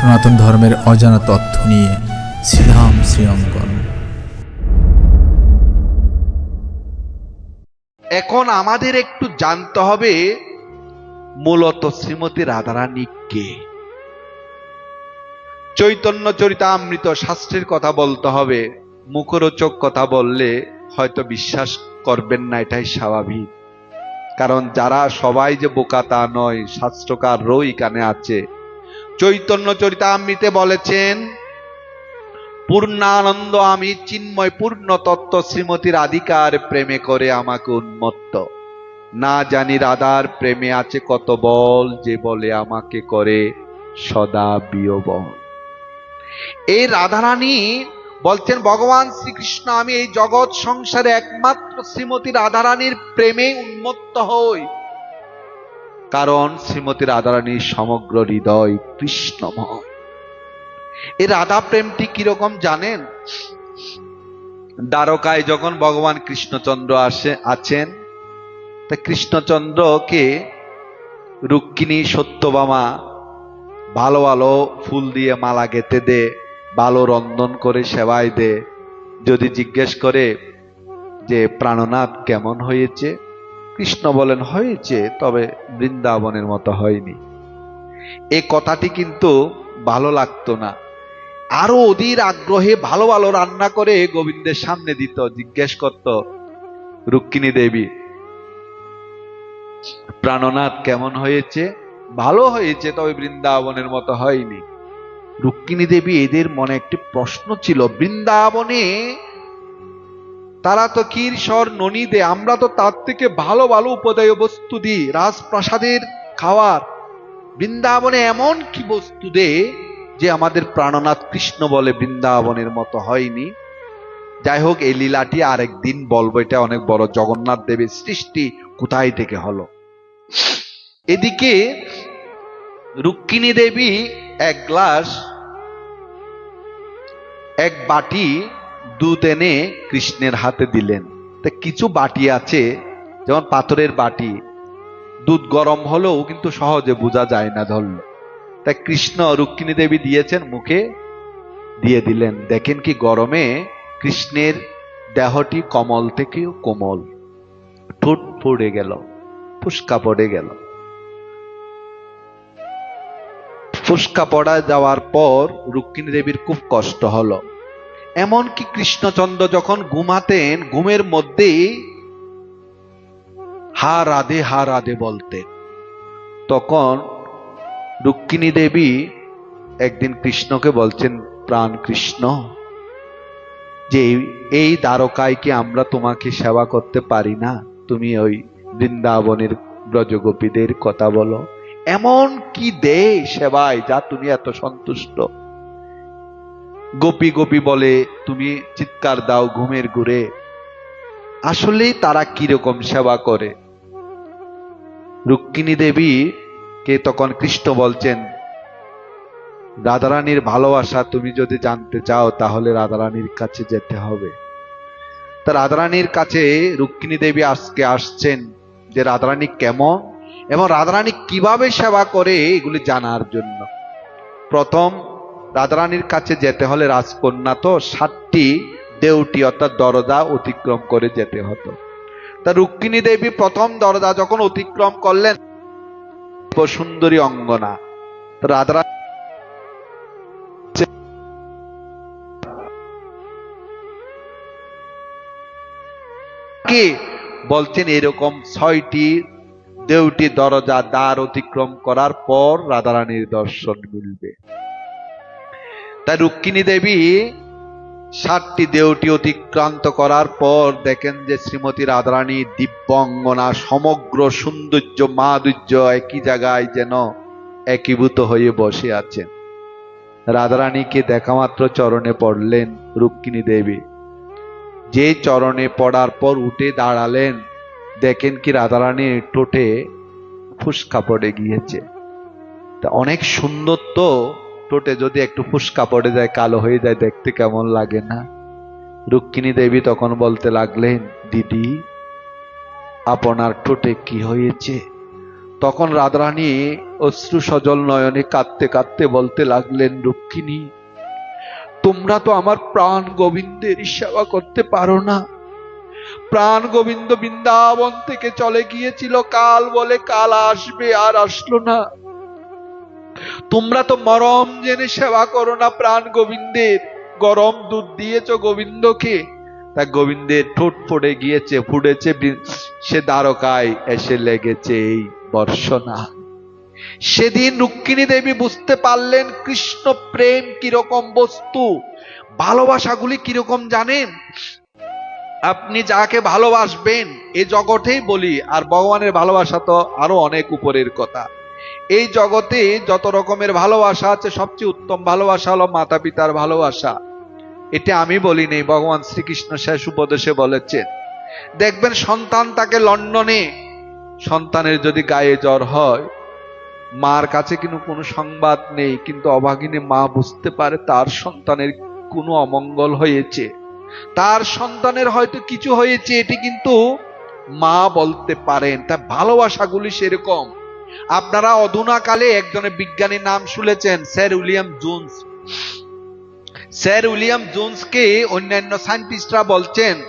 সনাতন ধর্মের অজানা তথ্য নিয়ে শ্রীধাম শ্রীঅঙ্কন এখন আমাদের একটু জানতে হবে মূলত শ্রীমতী রাধারানী কে। চৈতন্য চরিতামৃত শাস্ত্রের কথা বলতে হবে। মুখরোচক কথা বললে হয়তো বিশ্বাস করবেন না, এটাই স্বাভাবিক। কারণ যারা সবাই যে বোকা তা নয় রই কানে আছে চৈতন্য চরিতামৃতে বলেছেন, পূর্ণানন্দ আমি চিন্ময় পূর্ণ তত্ত্ব শ্রীমতীর আধিকার প্রেমে করে আমাকে উন্মত্ত। না জানি রাধার প্রেমে আছে কত বল, যে বলে আমাকে করে সদা বিয়বল। এই রাধারানী বলছেন, ভগবান শ্রীকৃষ্ণ, আমি এই জগৎ সংসারে একমাত্র শ্রীমতী রাধারানীর প্রেমে উন্মত্ত হই। কারণ শ্রীমতী রাধারানীর সমগ্র হৃদয় কৃষ্ণময়। এই রাধা প্রেমটি কীরকম জানেন? দ্বারকায় যখন ভগবান কৃষ্ণচন্দ্র আসে, আছেন, তা কৃষ্ণচন্দ্রকে রুক্মিণী সত্যবামা ভালো ভালো ফুল দিয়ে মালা গেতে দে, ভালো রন্ধন করে সেবায় দে। যদি জিজ্ঞেস করে যে, প্রাণনাথ, কেমন হয়েছে? কৃষ্ণ বলেন, হয়েছে, তবে বৃন্দাবনের মতো হয়নি। এই কথাটি কিন্তু ভালো লাগতো না। আরও অধীর আগ্রহে ভালো ভালো রান্না করে গোবিন্দের সামনে দিত, জিজ্ঞেস করত, রুক্মিণী দেবী, প্রাণনাথ কেমন হয়েছে? ভালো হয়েছে, তবে বৃন্দাবনের মতো হয়নি। রুক্মিণী দেবী এদের মনে একটি প্রশ্ন ছিল, বৃন্দাবনে তারা তো কীর্ষর ননী দে, আমরা তো তার থেকে ভালো ভালো উপদেয় বস্তু দিই, রাজপ্রাসাদের খাওয়ার। বৃন্দাবনে এমন কি বস্তু দে যে আমাদের প্রাণনাথ কৃষ্ণ বলে বৃন্দাবনের মতো হয়নি? যাই হোক, এই লীলাটি আরেকদিন বলব, এটা অনেক বড় জগন্নাথ দেবের সৃষ্টি, কোথায় থেকে হলো? এদিকে রুক্মিণী দেবী এক গ্লাস, এক বাটি দুধ এনে কৃষ্ণের হাতে দিলেন। তা কিছু বাটি আছে, যেমন পাথরের বাটি। দুধ গরম হলেও কিন্তু সহজে বোঝা যায় না ধরলো। তাই কৃষ্ণ রুক্মিণী দেবী দিয়েছেন মুখে, দিয়ে দিলেন। দেখেন কি গরমে কৃষ্ণের দেহটি কমল থেকেও কোমল। ঠোঁট পড়ে গেল, ফুসকা পড়ে গেল। ফুসকা পড়া যাওয়ার পর রুক্মিণী দেবীর খুব কষ্ট হলো। এমনকি কৃষ্ণচন্দ্র যখন ঘুমাতেন, ঘুমের মধ্যেই হা রাধে হা রাধে বলতেন। তখন রুক্মিণী দেবী একদিন কৃষ্ণকে বলছেন, প্রাণ কৃষ্ণ, যে এই দ্বারকায় কি আমরা তোমাকে সেবা করতে পারি না? তুমি ওই বৃন্দাবনের ব্রজগোপীদের কথা বলো। এমন কি দে সেবায় যা তুমি এত সন্তুষ্ট? গোপী গোপী বলে, তুমি চিৎকার দাও ঘুমের ঘুরে। আসলেই তারা কীরকম সেবা করে? রুক্মিণী দেবী কে তখন কৃষ্ণ বলছেন, রাধারানীর ভালোবাসা তুমি যদি জানতে চাও, তাহলে রাধারানীর কাছে যেতে হবে। তা রাধারানীর কাছে রুক্মিণী দেবী আজকে আসছেন যে, রাধারানী কেমন এবং রাধারানী কীভাবে সেবা করে, এগুলি জানার জন্য। প্রথম রাধারানীর কাছে যেতে হলে রাজকন্যা তো ষাটটি দেউটি অর্থাৎ দরজা অতিক্রম করে যেতে হতো। তা রুক্মিণী দেবী প্রথম দরজা যখন অতিক্রম করলেন, সুন্দরী অঙ্গনা। রাধা কে বলছেন, এরকম ছয়টি দেউটি দরজা দ্বার অতিক্রম করার পর রাধারানীর দর্শন মিলবে। তাই রুক্মিণী দেবী ষাটটি দেউটি অতিক্রান্ত করার পর দেখেন যে শ্রীমতী রাধারানী দিব্যঙ্গনা, সমগ্র সৌন্দর্য, মাধুর্য একই জায়গায় যেন একীভূত হয়ে বসে আছেন। রাধারানীকে দেখা মাত্র চরণে পড়লেন রুক্মিণী দেবী। যে চরণে পড়ার পর উঠে দাঁড়ালেন, দেখেন কি রাধারানীর ঠোঁটে ফুসকা পড়ে গিয়েছে। তা অনেক সুন্দর তো ঠোঁটে যদি একটু ফুসকা পড়ে যায়, কালো হয়ে যায়, দেখতে কেমন লাগে না? রুক্মিণী দেবী তখন বলতে লাগলেন, দিদি, আপনার ঠোঁটে কি হয়েছে? তখন রাধারানী অশ্রু সজল নয়নে কাঁদতে কাঁদতে বলতে লাগলেন, রুক্মিণী, তোমরা তো আমার প্রাণ গোবিন্দের সেবা করতে পারো না। প্রাণ গোবিন্দ বৃন্দাবন থেকে চলে গিয়েছিল, কাল বলে কাল আসবে আর আসলো না। তোমরা তো মরম জেনে সেবা করো না প্রাণ গোবিন্দের। গরম দুধ দিয়েছ গোবিন্দকে। তা গোবিন্দের ঠোঁট পড়ে গিয়েছে, ফুটেছে সে দ্বারকায় এসে লেগেছে এই বর্ষনা। সেদিন রুক্মিণী দেবী বুঝতে পারলেন কৃষ্ণ প্রেম কীরকম বস্তু, ভালোবাসাগুলি কীরকম জানেন? আপনি যাকে ভালোবাসবেন, এ জগতেই বলি, আর ভগবানের ভালোবাসা তো আরও অনেক উপরের কথা। এই জগতে যত রকমের ভালোবাসা আছে, সবচেয়ে উত্তম ভালোবাসা হলো মাতা পিতার ভালোবাসা। এটা আমি বলি নেই, ভগবান শ্রীকৃষ্ণ শেষ উপদেশে বলেছেন। দেখবেন সন্তান তাকে লন্ডনে সন্তানের যদি গায়ে জ্বর হয়, মার কাছে কিন্তু কোনো সংবাদ নেই, কিন্তু অভাগিনী মা বুঝতে পারে তার সন্তানের কোনো অমঙ্গল হয়েছে। তার সন্তানের হয়তো কিছু হয়েছে, এটি কিন্তু মা বলতে পারেন তা ভালোবাসাগুলি সেরকম। আপনারা অধুনাকালে একজনের বিজ্ঞানীর নাম শুনেছেন, sir William Jones. Sir William জোন্সকে অন্যান্য সায়েন্টিস্টরা বলছেন,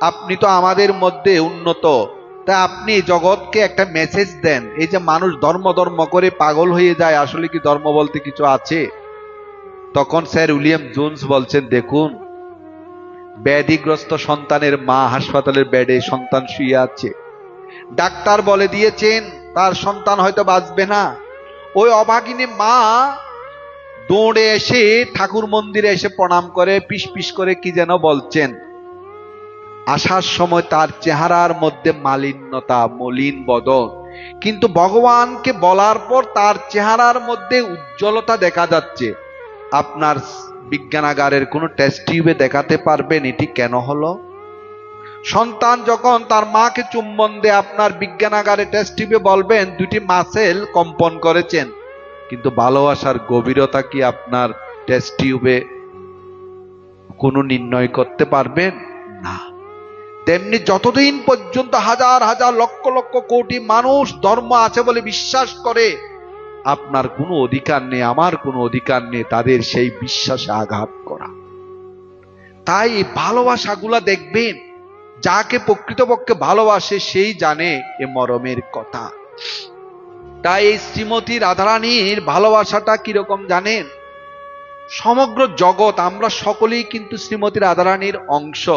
আপনি তো আমাদের মধ্যে উন্নত। তা আপনি জগৎকে একটা মেসেজ দেন। এই যে মানুষ ধর্ম ধর্ম করে পাগল হয়ে যায়, আসলে কি ধর্ম বলতে কিছু আছে? তখন স্যার উইলিয়াম জোন্স বলছেন, দেখুন, ব্যাধিগ্রস্ত সন্তানের মা হাসপাতালের বেডে সন্তান শুয়ে আছে। ডাক্তার বলে দিয়েছেন তার সন্তান হয়তো বাঁচবে না। ওই অভাগিনী মা দৌড়ে এসে ঠাকুর মন্দিরে এসে প্রণাম করে, পিস পিস করে কি যেন বলছেন। আসার সময় তার চেহারার মধ্যে মালিন্যতা, মলিন বদন। কিন্তু ভগবানকে বলার পর তার চেহারার মধ্যে উজ্জ্বলতা দেখা যাচ্ছে। আপনার বিজ্ঞানাগারের কোনো টেস্ট টিউবে দেখাতে পারবেন এটি কেন হলো? সন্তান যখন তার মাকে চুম্বন দিয়ে আপনার বিজ্ঞানাগারে টেস্ট টিউবে বলবেন দুটি মাসেল কম্পন করেছেন। কিন্তু ভালোবাসার গভীরতা কি আপনার টেস্ট টিউবে কোনো নির্ণয় করতে পারবেন? না। তেমনি যতদিন পর্যন্ত হাজার হাজার লক্ষ লক্ষ কোটি মানুষ ধর্ম আছে বলে বিশ্বাস করে, আপনার কোনো অধিকার নেই, আমার কোনো অধিকার নেই, তাদের সেই বিশ্বাসে আঘাত করা। তাই ভালোবাসাগুলা দেখবেন যাকে প্রকৃতপক্ষে ভালোবাসে, সেই জানে এ মরমের কথা। তাই এই শ্রীমতী রাধারানীর ভালোবাসাটা কীরকম জানেন? সমগ্র জগৎ আমরা সকলেই কিন্তু শ্রীমতী রাধারানীর অংশ।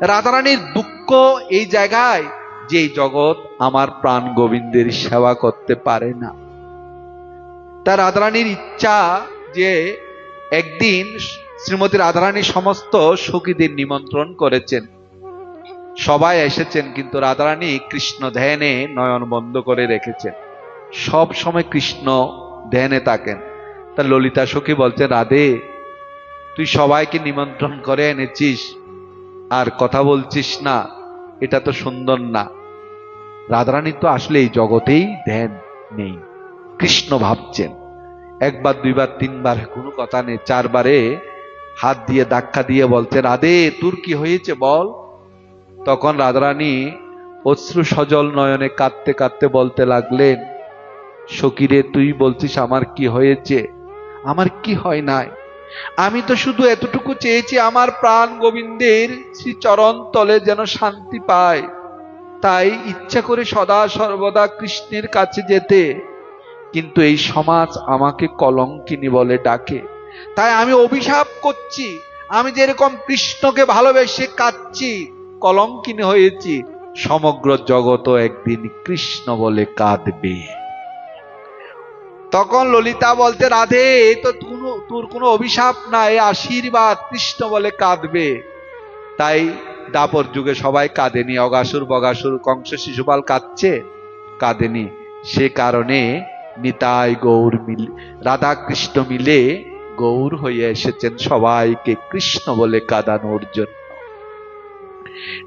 রাধারানীর দুঃখ এই জায়গায় যে জগৎ আমার প্রাণ গোবিন্দের সেবা করতে পারে না। তার রাধারানীর ইচ্ছা যে একদিন শ্রীমতী রাধারানী সমস্ত সখীদের নিমন্ত্রণ করেছেন। সবাই এসেছেন, কিন্তু রাধারানী কৃষ্ণ ধ্যানে নয়ন বন্ধ করে রেখেছেন। সব সময় কৃষ্ণ ধ্যানে থাকেন। তা ললিতা সখী বলছেন রাধে, তুই সবাইকে নিমন্ত্রণ করে এনেছিস, আর কথা বলছিস না, এটা তো সুন্দর না। রাধারানী তো আসলে এই জগতেই ধ্যান নেই, কৃষ্ণ ভাবছেন। একবার, দুইবার, তিনবার, কোনো কথা নেই, চারবারে হাত দিয়ে ধাক্কা দিয়ে বলছে, রাধে, তোর কি হয়েছে বল? তখন রাধারানী অশ্রু সজল নয়নে কাঁদতে কাঁদতে বলতে লাগলেন সকিরে তুই বলছিস আমার কি হয়েছে? আমার কি হয় নাই? আমি তো শুধু এতটুকু চেয়েছি আমার প্রাণ গোবিন্দের শ্রী চরণ তলে যেন শান্তি পায়। তাই ইচ্ছা করে সদা সর্বদা কৃষ্ণের কাছে যেতে। কিন্তু এই সমাজ আমাকে কলঙ্কিনী বলে ডাকে। তাই আমি অভিশাপ করছি। আমি যেরকম কৃষ্ণকে ভালোবেসে কাঁদছি কলঙ্কিনী হয়েছি। সমগ্র জগৎ একদিন কৃষ্ণ বলে কাঁদবে। তখন ললিতা বলতে, রাধে, এ তো তোর কোনো অভিশাপ না, এ আশীর্বাদ কৃষ্ণ বলে কাঁদবে। তাই দাপর যুগে সবাই কাঁদেনি। অগাসুর, বগাসুর, কংস, শিশুপাল কাঁদছে? কাঁদেনি। সে কারণে নিতাই গৌর মিল রাধা কৃষ্ণ মিলে গৌর হয়ে এসেছেন সবাইকে কৃষ্ণ বলে কাঁদানোর জন্য।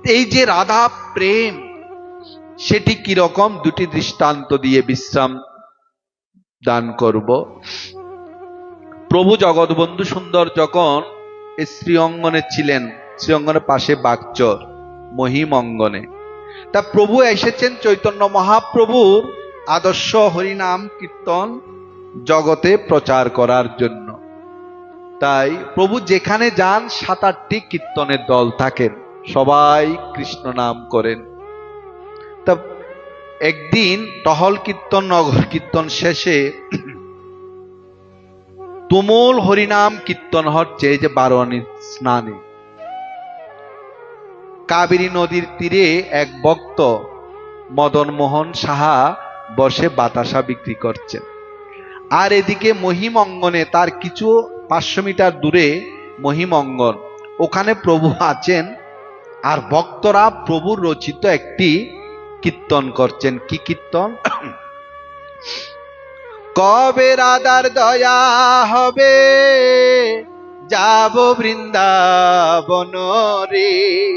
এই যে রাধা প্রেম, সেটি কীরকম? দুটি দৃষ্টান্ত দিয়ে বিশ্রাম দান করব। প্রভু জগৎবন্ধু সুন্দর যখন এই শ্রীঅঙ্গনে ছিলেন, শ্রীঅঙ্গনের পাশে বাগচর মহিম অঙ্গনে তা প্রভু এসেছেন চৈতন্য মহাপ্রভুর আদর্শ হরিনাম কীর্তন জগতে প্রচার করার জন্য। তাই প্রভু যেখানে যান সাত আটটি কীর্তনের দল থাকেন। সবাই কৃষ্ণ নাম করেন। তা একদিন টহল কীর্তন, নগর কীর্তন শেষে তুমুল হরিনাম কীর্তন হচ্ছে যে বারোয়ানির স্নানে। কাবেরী নদীর তীরে এক ভক্ত মদন মোহন সাহা বসে বাতাসা বিক্রি করছেন। আর এদিকে মহিম অঙ্গনে তার কিছু পাঁচশো মিটার দূরে মহিম অঙ্গন ওখানে প্রভু আছেন আর ভক্তরা প্রভুর রচিত একটি কীর্তন করছেন। কি কীর্তন? কবে রাধার দয়া হবে? যাব বৃন্দাবন রে।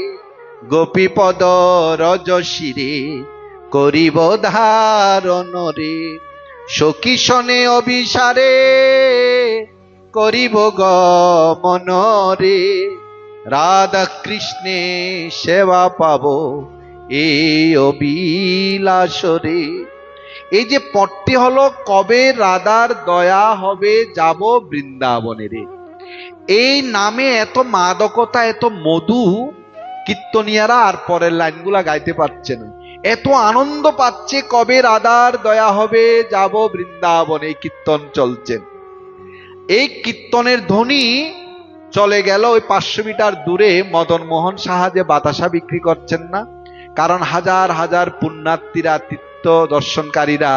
গোপীপদ রজশিরে করিব ধারণ রে। সখীশনে অভিসারে করিব গমন রে। রাধা কৃষ্ণে সেবা পাব। এই এই যে পটটি হলো, কবে রাধার দয়া হবে, যাব বৃন্দাবনে রে এই নামে এত মাদকতা, এত মধু কীর্তনিয়ারা আর পরের লাইনগুলা গাইতে পারছে না। এত আনন্দ পাচ্ছে, কবে রাধার দয়া হবে, যাব বৃন্দাবনে। কীর্তন চলছেন এই কীর্তনের ধ্বনি চলে গেল ওই পাঁচশো মিটার দূরে মদন মোহন সাহা যে বাতাসা বিক্রি করছেন না? কারণ হাজার হাজার পুণ্যার্থীরা, তীর্থ দর্শনকারীরা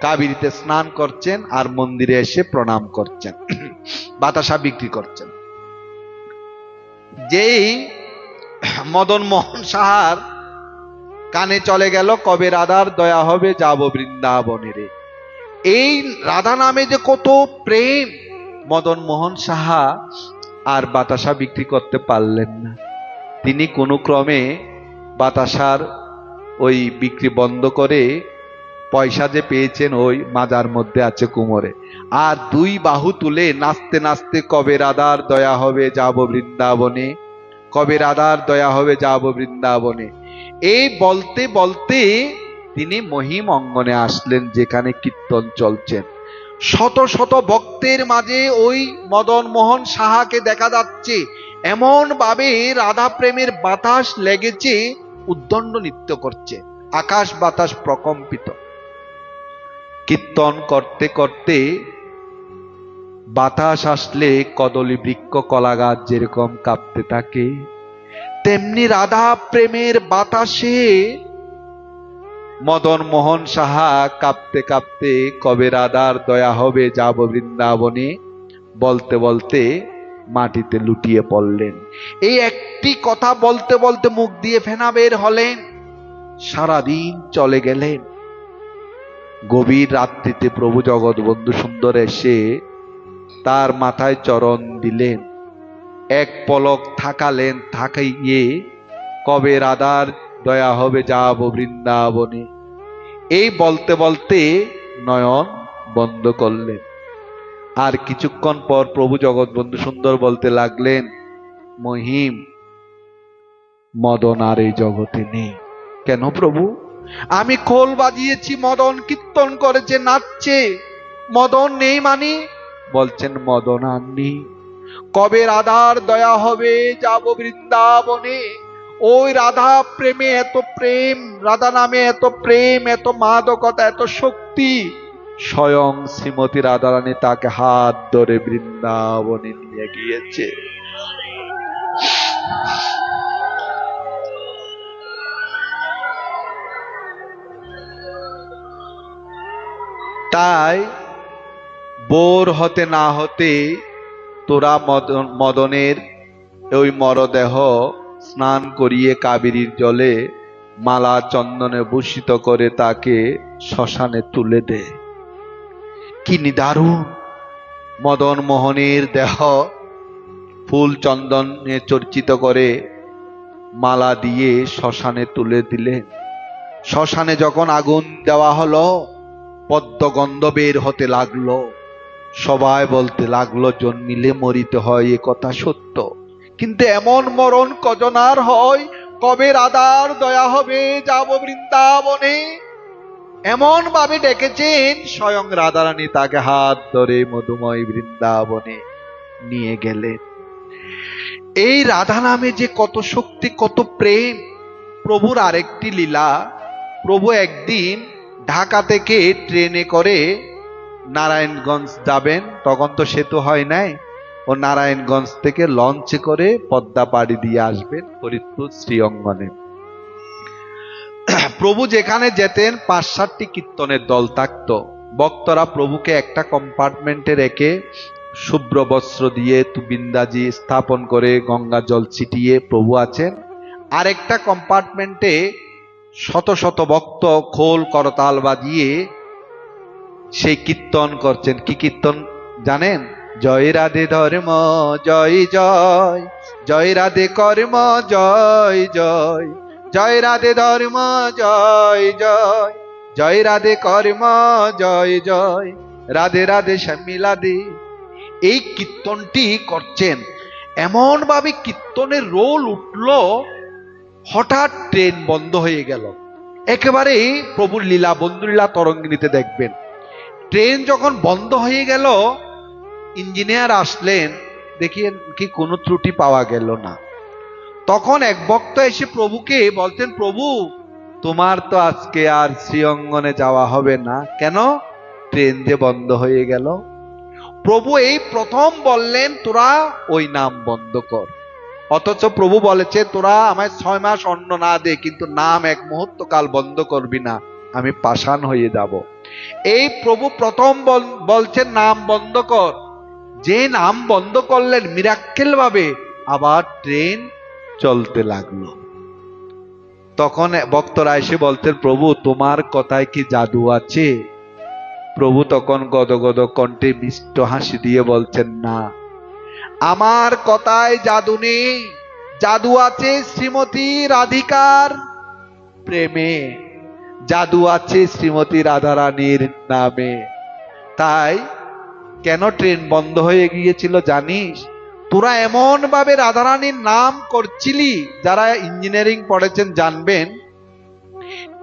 কাবিরিতে স্নান করছেন আর মন্দিরে এসে প্রণাম করছেন, বাতাসা বিক্রি করছেন। যেই মদন মোহন সাহার কানে চলে গেল, কবে রাধার দয়া হবে, যাব বৃন্দাবনে রে এই রাধা নামে যে কত প্রেম মদন মোহন সাহা আর বাতাসা বিক্রি করতে পারলেন না। তিনি কোনো ক্রমে বাতাসার ওই বিক্রি বন্ধ করে পয়সা যে পেয়েছেন ওই মাজার মধ্যে আছে কুমোরে। আর দুই বাহু তুলে নাচতে নাচতে কবে রাধার দয়া হবে যাব বৃন্দাবনে, কবে রাধার দয়া হবে যাব বৃন্দাবনে। এই বলতে বলতে তিনি মহিম অঙ্গনে আসলেন যেখানে কীর্তন চলছেন শত শত ভক্তের মাঝে ওই মদন মোহন সাহাকে দেখা যাচ্ছে। এমন ভাবে রাধা প্রেমের বাতাস লেগেছে, উদ্দণ্ড নৃত্য করছে, আকাশ বাতাস প্রকম্পিত। কীর্তন করতে করতে বাতাস আসলে কদলী বৃক্ষ কলা গাছ যেরকম কাঁপতে থাকে, তেমনি রাধা প্রেমের বাতাসে মদন মোহন সাহা কাঁপতে কাঁপতে কবে রাধার দয়া হবে যাব বৃন্দাবনে? বলতে বলতে মাটিতে লুটিয়ে পড়লেন। এই একটি কথা বলতে বলতে মুখ দিয়ে ফেনা বের হলেন। সারাদিন চলে গেলেন। গভীর রাত্রিতে প্রভু জগৎ বন্ধু সুন্দর এসে তার মাথায় চরণ দিলেন। এক পলক থাকালেন, থাকাইয়ে কবে রাধার দয়া হবে যাব বৃন্দাবনে। এই বলতে বলতে নয়ন বন্ধ করলেন। আর কিছুক্ষণ পর প্রভু জগৎ বন্ধু সুন্দর বলতে লাগলেন, মহিম, মদন আর এই জগতে নেই। কেন প্রভু? আমি খোল বাজিয়েছি, মদন কীর্তন করেছে, নাচছে। মদন নেই মানি? বলছেন, মদন আর নেই। কবে রাধার দয়া হবে, যাব বৃন্দাবনে। ওই রাধা প্রেমে এত প্রেম, রাধা নামে এত প্রেম, এত মাদকতা, এত শক্তি। স্বয়ং শ্রীমতী রাধারানী তাকে হাত ধরে বৃন্দাবনে নিয়ে গিয়েছে। তাই বোর হতে না হতে তোরা মদন মদনের ওই মরদেহ স্নান করিয়ে কাবেরীর জলে মালা চন্দনে ভূষিত করে তাকে শ্মশানে তুলে দে। কি নিদারুণ! মদন মোহনের দেহ ফুল চন্দনে চর্চিত করে মালা দিয়ে শ্মশানে তুলে দিলেন। শ্মশানে যখন আগুন দেওয়া হলো পদ্মগন্ধ বের হতে লাগল। সবাই বলতে লাগল, জন্মিলে মরিতে হয় এ কথা সত্য। কিন্তু এমন মরণ কজনার হয়? কবে রাধার দয়া হবে? যাব বৃন্দাবনে। এমন ভাবে ডেকেছেন স্বয়ং রাধারানী তাকে হাত ধরে মধুময় বৃন্দাবনে নিয়ে গেলেন। এই রাধা নামে যে কত শক্তি, কত প্রেম, প্রভুর আরেকটি লীলা। প্রভু একদিন ঢাকা থেকে ট্রেনে করে নারায়ণগঞ্জ যাবেন, তখন তো সেতু হয় নাই। ও নারায়ণগঞ্জ থেকে লঞ্চে করে পদ্মা পাড়ি দিয়ে আসবেন ফরিদপুর শ্রীঅঙ্গনে। প্রভু যেখানে যেতেন পাঁচ সাতটি কীর্তনের দল থাকতো। বক্তরা প্রভুকে একটা কম্পার্টমেন্টে রেখে শুভ্র বস্ত্র দিয়ে তুবিন্দাজি স্থাপন করে গঙ্গা জল ছিটিয়ে প্রভু আছেন। আরেকটা কম্পার্টমেন্টে শত শত ভক্ত খোল করতাল বাজিয়ে সেই কীর্তন করছেন। কি কীর্তন জানেন? জয় রাধে ধর্ম, জয় জয়। জয় রাধে কর্ম, জয় জয়। জয় রাধে ধর্ম, জয় জয়। জয় রাধে কর্ম, জয় জয়। রাধে রাধে শ্যামিলাদে এই কীর্তনটি করছেন। এমন ভাবে কীর্তনের রোল উঠল, হঠাৎ ট্রেন বন্ধ হয়ে গেল। একেবারে প্রভুর লীলা, বন্ধুলীলা তরঙ্গিনীতে দেখবেন। ট্রেন যখন বন্ধ হয়ে গেল ইঞ্জিনিয়ার আসলেন দেখিয়ে কি কোনো ত্রুটি পাওয়া গেল না। তখন এক ভক্ত এসে প্রভুকে বলতেন, প্রভু, তোমার তো আজকে আর শ্রীঅঙ্গনে যাওয়া হবে না। কেন? ট্রেন যে বন্ধ হয়ে গেল। প্রভু এই প্রথম বললেন, তোরা ওই নাম বন্ধ কর। অথচ প্রভু বলেছে, তোরা আমায় ছয় মাস অন্ন না দে, কিন্তু নাম এক মুহূর্ত কাল বন্ধ করবি না। আমি পাষাণ হয়ে যাব। এই প্রভু প্রথম বল- বলছেন, নাম বন্ধ কর। যে নাম বন্ধ করলেন মিরাক্কেল ভাবে, আবার ট্রেন চলতে লাগল। তখন ভক্তরা এসে বলতেন, প্রভু, তোমার কথায় কি জাদু আছে? প্রভু তখন গদগদ কণ্ঠে মিষ্ট হাসি দিয়ে বলছেন, না। আমার কথায় জাদু নেই। জাদু আছে শ্রীমতী রাধিকার প্রেমে। জাদু আছে শ্রীমতী রাধারানীর নামে। তাই কেন ট্রেন বন্ধ হয়ে গিয়েছিল জানিস? তোরা এমন ভাবে রাধারানীর নাম করছিলি, যারা ইঞ্জিনিয়ারিং পড়েছেন জানবেন।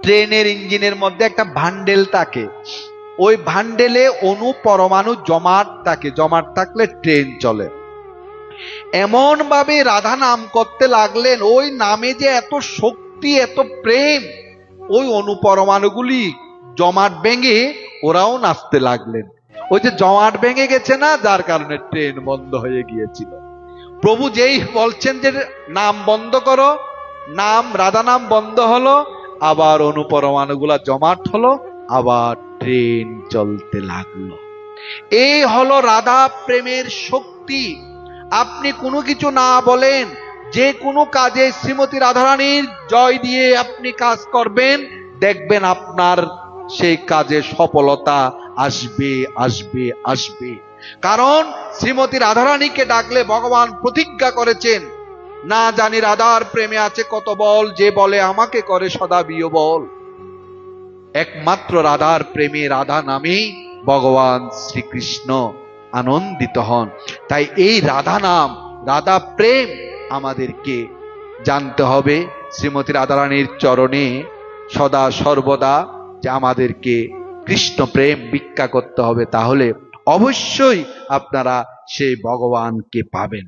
ট্রেনের ইঞ্জিনের মধ্যে একটা ভান্ডেল থাকে। ওই ভান্ডেলে অনু পরমাণু জমাট থাকে, জমাট থাকলে ট্রেন চলে। এমন ভাবে রাধা নাম করতে লাগলেন, ওই নামে যে এত শক্তি, এত প্রেম, ওই অনুপরমাণুগুলি জমাট ভেঙে ওরাও নাচতে লাগলেন। ওই যে জমাট ভেঙে গেছে না, যার কারণে ট্রেন বন্ধ হয়ে গিয়েছিল। প্রভু যেই বলছেন যে, নাম বন্ধ করো, নাম, রাধা নাম বন্ধ হলো, আবার অনুপরমাণুগুলা জমাট হলো, আবার ট্রেন চলতে লাগল। এই হলো রাধা প্রেমের শক্তি। আপনি কোনো কিছু না বলেন, যে কোনো কাজে শ্রীমতী রাধারানীর জয় দিয়ে আপনি কাজ করবেন, দেখবেন আপনার সেই কাজে সফলতা আসবে আসবে আসবে। কারণ শ্রীমতী রাধারানীকে ডাকলে ভগবান প্রতিজ্ঞা করেছেন, না জানি রাধার প্রেমে আছে কত বল, যে বলে আমাকে করে সদা বিয় বল। একমাত্র রাধার প্রেমে রাধা নামেই ভগবান শ্রীকৃষ্ণ আনন্দিত হন। তাই এই রাধা নাম, রাধা প্রেম আমাদেরকে জানতে হবে। শ্রীমতী রাধারানীর চরণে সদা সর্বদা যে আমাদেরকে কৃষ্ণ প্রেম ভিক্ষা করতে হবে তাহলে অবশ্যই আপনারা সেই ভগবানকে পাবেন।